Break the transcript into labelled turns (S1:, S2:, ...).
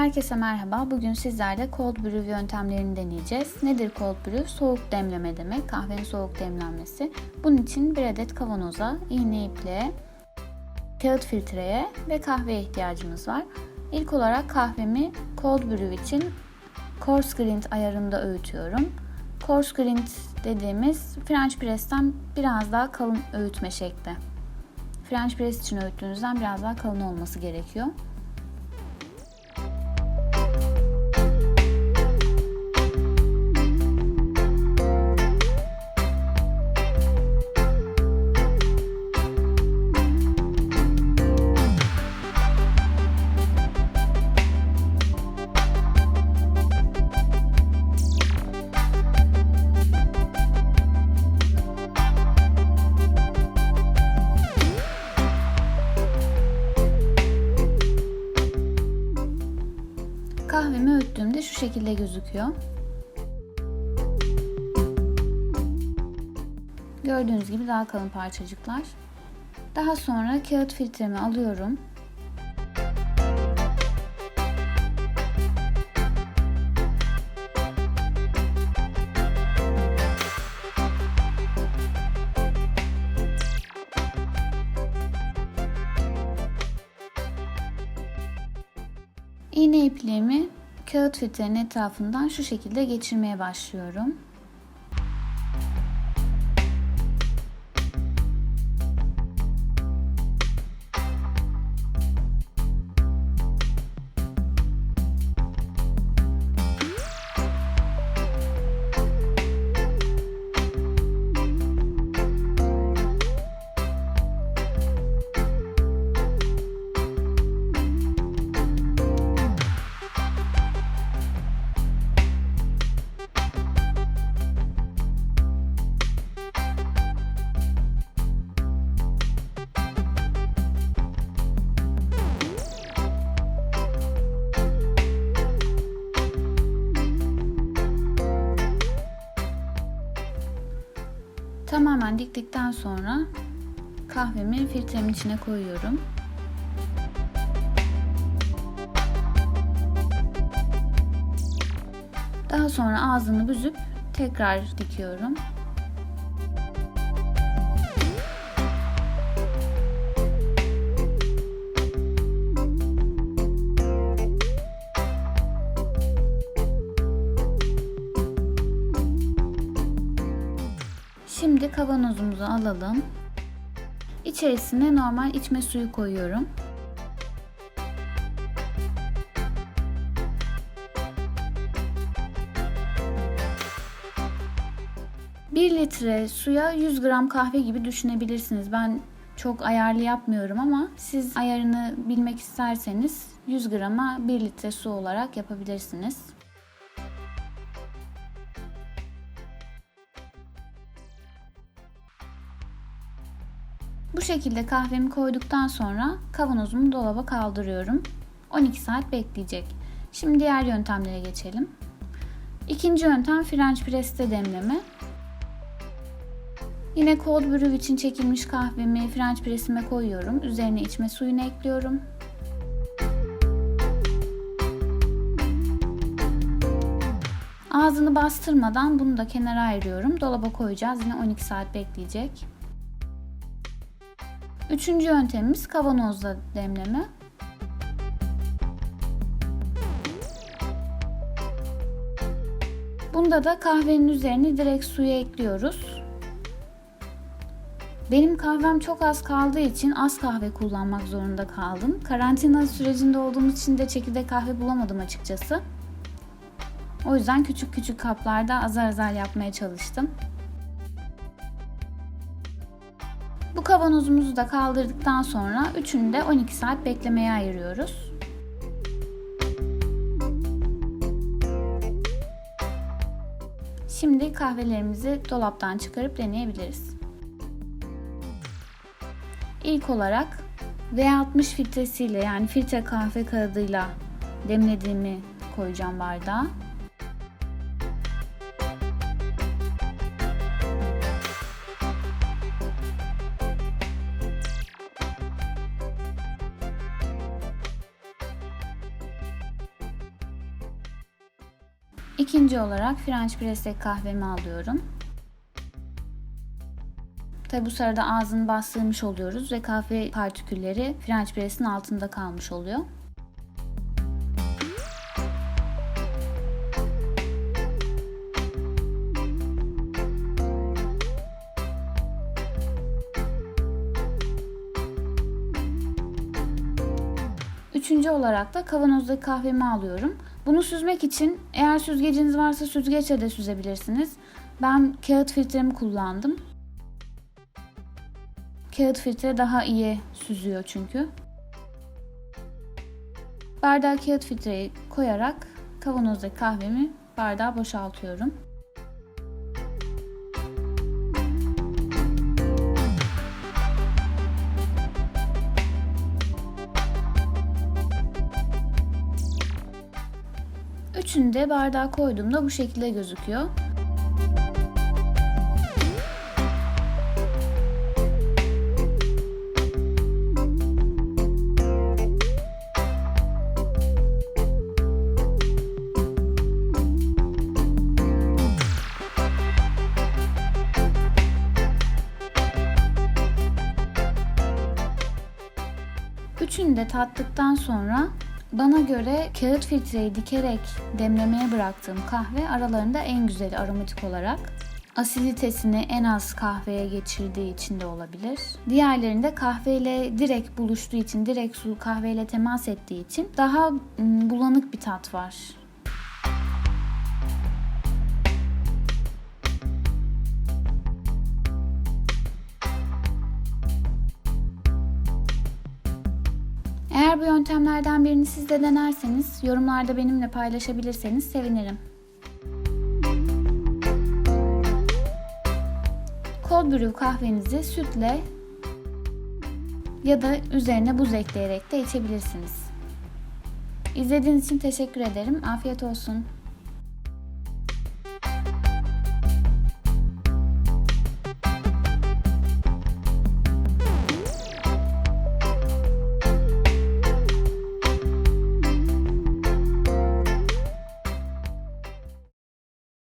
S1: Herkese merhaba. Bugün sizlerle cold brew yöntemlerini deneyeceğiz. Nedir cold brew? Soğuk demleme demek. Kahvenin soğuk demlenmesi. Bunun için bir adet kavanoza, iğne ipliğe, kağıt filtreye ve kahveye ihtiyacımız var. İlk olarak kahvemi cold brew için coarse grind ayarında öğütüyorum. Coarse grind dediğimiz French press'ten biraz daha kalın öğütme şekli. French press için öğüttüğünüzden biraz daha kalın olması gerekiyor. Şekilde gözüküyor. Gördüğünüz gibi daha kalın parçacıklar. Daha sonra kağıt filtremi alıyorum. İğne ipliğimi kağıt filtrenin etrafından şu şekilde geçirmeye başlıyorum. Tamamen diktikten sonra kahvemi filtremin içine koyuyorum. Daha sonra ağzını büzüp tekrar dikiyorum. Şimdi kavanozumuzu alalım. İçerisine normal içme suyu koyuyorum. Bir litre suya 100 gram kahve gibi düşünebilirsiniz. Ben çok ayarlı yapmıyorum ama siz ayarını bilmek isterseniz 100 grama 1 litre su olarak yapabilirsiniz. Bu şekilde kahvemi koyduktan sonra kavanozumu dolaba kaldırıyorum. 12 saat bekleyecek. Şimdi diğer yöntemlere geçelim. İkinci yöntem French press'te demleme. Yine cold brew için çekilmiş kahvemi French press'ime koyuyorum. Üzerine içme suyunu ekliyorum. Ağzını bastırmadan bunu da kenara ayırıyorum. Dolaba koyacağız. Yine 12 saat bekleyecek. Üçüncü yöntemimiz kavanozda demleme. Bunda da kahvenin üzerine direkt suya ekliyoruz. Benim kahvem çok az kaldığı için az kahve kullanmak zorunda kaldım. Karantina sürecinde olduğumuz için de çekirdek kahve bulamadım açıkçası. O yüzden küçük küçük kaplarda azar azar yapmaya çalıştım. Kavanozumuzu da kaldırdıktan sonra üçünü de 12 saat beklemeye ayırıyoruz. Şimdi kahvelerimizi dolaptan çıkarıp deneyebiliriz. İlk olarak V60 filtresiyle yani filtre kahve kağıdıyla demlediğimi koyacağım bardağa. İkinci olarak French press'te kahvemi alıyorum. Tabi bu sırada ağzını bastırmış oluyoruz ve kahve partikülleri French press'in altında kalmış oluyor. Üçüncü olarak da kavanozdaki kahvemi alıyorum. Bunu süzmek için eğer süzgeciniz varsa süzgeçle de süzebilirsiniz. Ben kağıt filtremi kullandım. Kağıt filtre daha iyi süzüyor çünkü. Bardağa kağıt filtreyi koyarak kavanozdaki kahvemi bardağa boşaltıyorum. Üçünü de bardağa koyduğumda bu şekilde gözüküyor. Üçünü de tattıktan sonra bana göre kağıt filtreyi dikerek demlemeye bıraktığım kahve aralarında en güzeli aromatik olarak. Asiditesini en az kahveye geçirdiği için de olabilir. Diğerlerinde kahveyle direkt buluştuğu için, direkt su kahveyle temas ettiği için daha mm, bulanık bir tat var. Eğer bu yöntemlerden birini siz de denerseniz, yorumlarda benimle paylaşabilirseniz sevinirim. Cold brew kahvenizi sütle ya da üzerine buz ekleyerek de içebilirsiniz. İzlediğiniz için teşekkür ederim. Afiyet olsun.